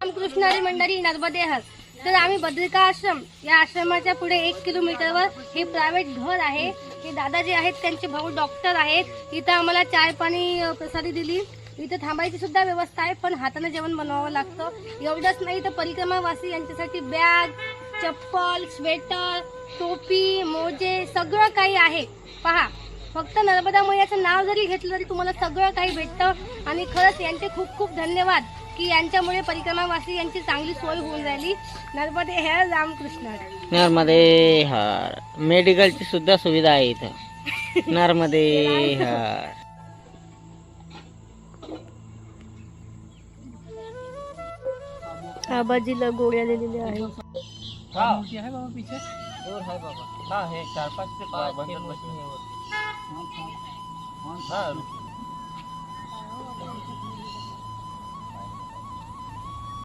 रामकृष्णारी मंडळी नर्मदेहर तर आम्ही बद्रिका आश्रम या आश्रमाच्या पुढे एक किलोमीटरवर हे प्रायव्हेट घर आहे. हे दादा जे आहेत त्यांचे भाऊ डॉक्टर आहेत. इथं आम्हाला चाय पाणी प्रसादी दिली. इथं थांबायची सुद्धा व्यवस्था आहे पण हाताने जेवण बनवावं लागतं. एवढंच नाही तर परिक्रमावासी यांच्यासाठी बॅग चप्पल स्वेटर टोपी मोजे सगळं काही आहे. पहा फक्त नर्मदा मैयाचं नाव जरी घेतलं तरी तुम्हाला सगळं काही भेटतं. आणि खरंच यांचे खूप खूप धन्यवाद. की यांच्यामुळे परिक्रमावासी यांची चांगली सोय होऊन राहिली. नर्मदे हे रामकृष्ण. नर्मदे हार. मेडिकलची सुद्धा सुविधा आहे इथं. नर्मदे हार. आबाजीला गोळ्या दिलेल्या आहे